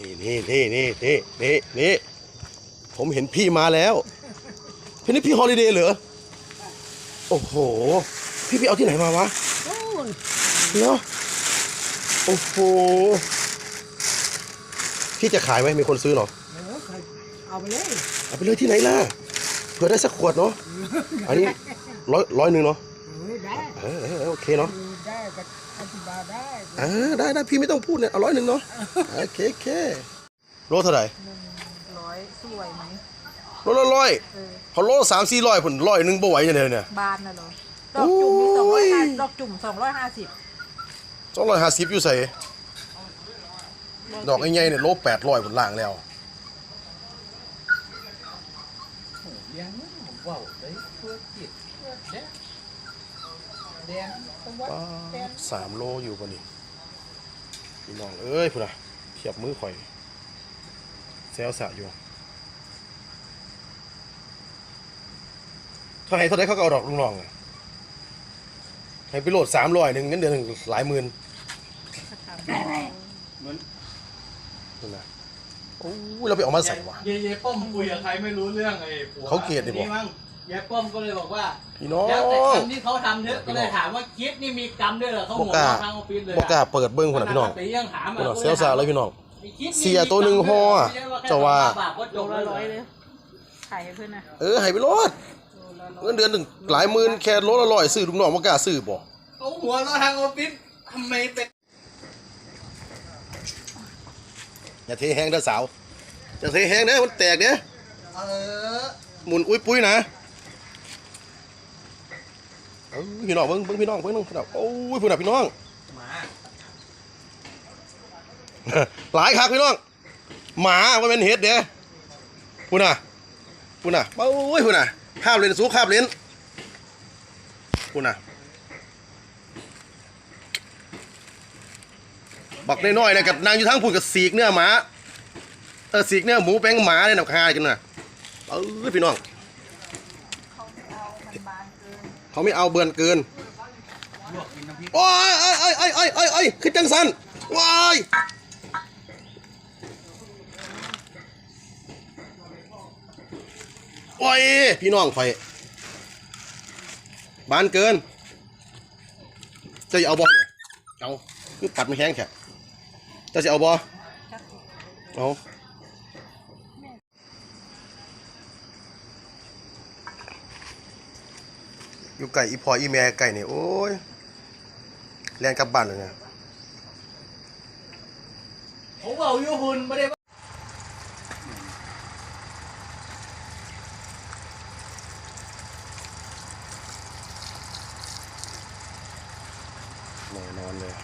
นี่นี่นี่นี่นี่นี่นี่ผมเห็นพี่มาแล้วพี่นี่พี่ฮอลิเดย์เหรอโอ้โห พี่พี่เอาที่ไหนมาวะโอ้ยเนาะโอ้โหพี่จะขายไหมมีคนซื้อเหรอเดี๋ยวใครเอาไปเลยเอาไปเลยที่ไหนล่ะเผื่อได้สักขวดเนาะอันนี้ร้อยร้อยหนึ่งเนาะเออได้เออเออเออโอเคเนาะเออได้ก็อธิบายได้ อ่าได้ได้พี่ไม่ต้องพูดเนี่ยเอาร้อยหนึ่งเนาะโอเคโอเคโลเท่าไหร่หนึ่งร้อยสวยไหมโลละร้อยเออเขาโลสามสี่ร้อยผลร้อยหนึ่งบ่ไหวอย่างเดียวเนี่ยบานน่ะเหรอดอกจุ่มมีสองโอ้ร้อยยห้าดอกจุ่มสองร้อยห้าสิบสองร้อยห้าสิบอยู่ใส่ดอกไอ้ใหญ่เนี่ยโลแปดร้อยผลล่างแล้วเลี้ยงผมว่าวได้เพื่อจิตเพื่อแดงแดงตะวันป๊าแดงบสามโลอยู่ปะนี่ พี่น้องเอ้ยพุ่นน่ะเทียบมือข่อยแซวสะอยู่เท่าไหร่เท่าไหร่เขาก็เอาดอกลุงน้องอะให้ไปโหลดสามร้อยหนึ่งเงินเดือนหนึ่งหลายหมื่นเหมือนนั่นนะโอ้ยเราไปเอามาใส่วะ เย่เย่ป้อมคุยกับใครไม่รู้เรื่องไอ้ผัวเขาเกลียดดิบอก นี่มั้ง เย่ป้อมก็เลยบอกว่าพี่น้องแล้วแต่คำที่เขาทำเถอะก็เลยถามว่าคิดนี่มีกรรมด้วยเหรอเขาบหัอวกล้าเราะทางออฟฟิศเลยบอกล้าเปิดเบิ้งคนน่ะพี่น้องตียังถามพี่น้องเซลซาเลยพี่น้องไอ้คิดนี่เสียตัวหนึ่งห่ออะไม่ใช่แค่จะว่าบาปก็จโลบละแล้วร้อยเลยขายให้เพื่อนนะเออให้ไปโหลดโลละร้อยเงินเดือนหนึ่งหลายหมื่นแค่โลละร้อยซื้อลุงน้องบ่กล้าซื้อบ่เขาหัวเราะทางออฟฟิศทำไมเป็นอย่าเทแห้งเด้อสาวอย่าเทแห้งเด้อมันแตกเด้อเออหมุนอุ้ยปุ้ยนะ เอ้ยพี่น้องเบิ่งเบิ่งพี่น้องเบิ่งน้องพี่น้องโอ้ยพุ่นน่ะพี่น้องหมาหลายคักพี่น้อง หมาว่าเป็นเห็ดเด้พุ่นน่ะพุ่นน่ะโอ้ยพุ่นน่ะคาบเลนสู้คาบเลนพุ่นน่ะบักน้อยๆเนี่ยกับนางอยู่ทั้งพุ่นกับสีกเนื้อหมา เออสีกเนื้อหมูแป้งหมาเนี่ยนะคากันน่ะเอ้ยพี่น้อง เขาไม่เอามันบานเกินเขาไม่เอาเบือนเกินลวกกินน้ำพริกโอ้ยไอ้ไอ้ไอ้ไอ้ไอ้ไอ้คือจังสันว้ายโอ้ยพี่น้องไฟบานเกิน จะเอาบอเนี่ยเอาคือปัดมันแห้งแค่จะจะเอาบอเอา อยู่ไก่อีพออีแม่ไก่เนี่ยโอ้ยแล่นกลับบ้านเลยเนี่ยผมเอาอยูหุ่นไม่ได้แน่นอนเลย